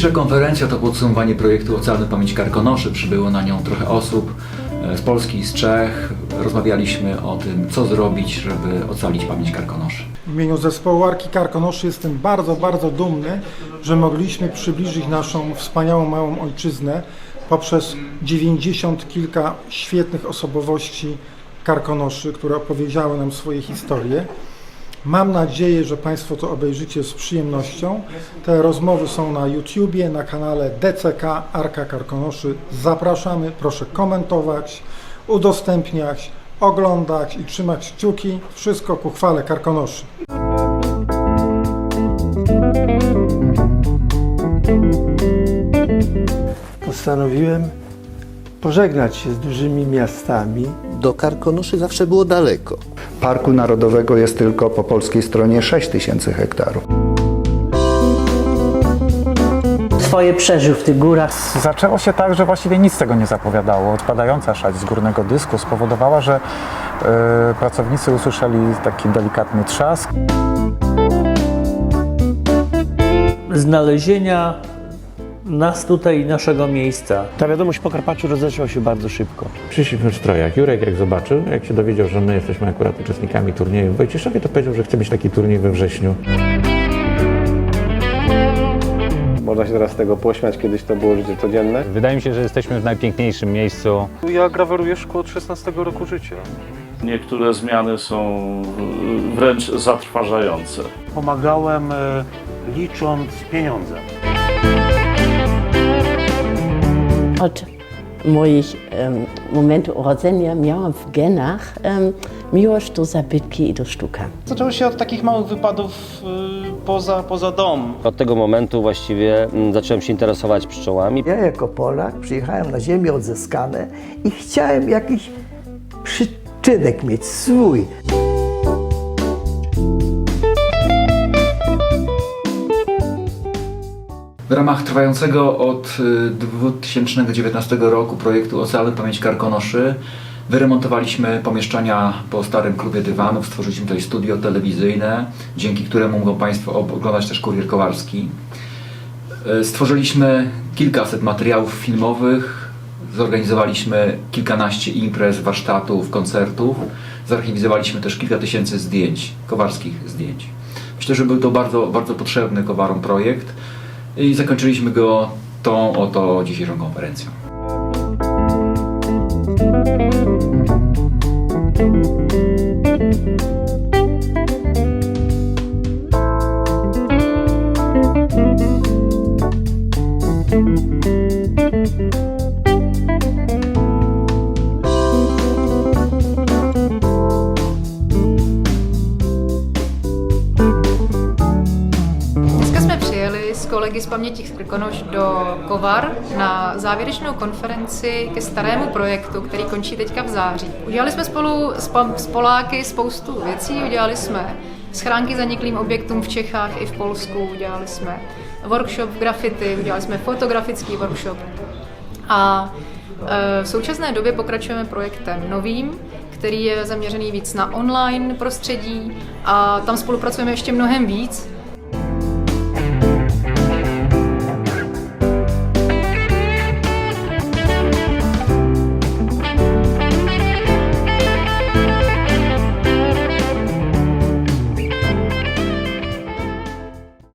Dzisiejsza konferencja to podsumowanie projektu Ocalmy Pamięć Karkonoszy. Przybyło na nią trochę osób e, z Polski i z Czech. Rozmawialiśmy o tym, co zrobić, żeby ocalić pamięć Karkonoszy. W imieniu zespołu Arki Karkonoszy jestem bardzo, bardzo dumny, że mogliśmy przybliżyć naszą wspaniałą małą ojczyznę poprzez 90 kilka świetnych osobowości Karkonoszy, które opowiedziały nam swoje historie. Mam nadzieję, że Państwo to obejrzycie z przyjemnością. Te rozmowy są na YouTubie, na kanale DCK Arka Karkonoszy. Zapraszamy, proszę komentować, udostępniać, oglądać i trzymać kciuki. Wszystko ku chwale Karkonoszy. postanowiłem pożegnać się z dużymi miastami. Do Karkonoszy zawsze było daleko. Parku Narodowego jest tylko po polskiej stronie 6 tysięcy hektarów. swoje przeżył w tych górach. Zaczęło się tak, że właściwie nic z tego nie zapowiadało. Odpadająca szać z górnego dysku spowodowała, że e, pracownicy usłyszeli taki delikatny trzask. Znalezienia nas tutaj i naszego miejsca. Ta wiadomość po Karpaciu rozeszła się bardzo szybko. Przyszliśmy w strojach. Jurek jak zobaczył, jak się dowiedział, że my jesteśmy akurat uczestnikami turnieju w Wojcieszowie, to powiedział, że chce mieć taki turniej we wrześniu. Można się teraz z tego pośmiać, kiedyś to było życie codzienne. Wydaje mi się, że jesteśmy w najpiękniejszym miejscu. Ja graweruję szkło od 16 roku życia. Niektóre zmiany są wręcz zatrważające. Pomagałem e, licząc pieniądze. Od moich em, momentu urodzenia miałam w genach em, miłość do zabytki i do sztuka. Zaczęło się od takich małych wypadów y, poza, poza dom. Od tego momentu właściwie mm, zacząłem się interesować pszczołami. Ja jako Polak przyjechałem na ziemię odzyskane i chciałem jakiś przyczynek mieć swój. W ramach trwającego od y, 2019 roku projektu Ocalmy Pamięć Karkonoszy wyremontowaliśmy pomieszczenia po starym klubie dywanów, stworzyliśmy tutaj studio telewizyjne, dzięki któremu mogą Państwo oglądać też kurier kowarski. Y, Stworzyliśmy kilkaset materiałów filmowych, zorganizowaliśmy kilkanaście imprez, warsztatów, koncertów, zarchiwizowaliśmy też kilka tysięcy zdjęć, kowarskich zdjęć. Myślę, że był to bardzo, bardzo potrzebny kowarom projekt i zakończyliśmy go tą oto dzisiejszą konferencją. Dneska kolegy z Paměti Krkonoš do Kovar na závěrečnou konferenci ke starému projektu, který končí teďka v září. Udělali jsme spolu s, Poláky spoustu věcí, udělali jsme schránky zaniklým objektům v Čechách i v Polsku, udělali jsme workshop graffiti, udělali jsme fotografický workshop. A e, v současné době pokračujeme projektem novým, který je zaměřený víc na online prostředí a tam spolupracujeme ještě mnohem víc,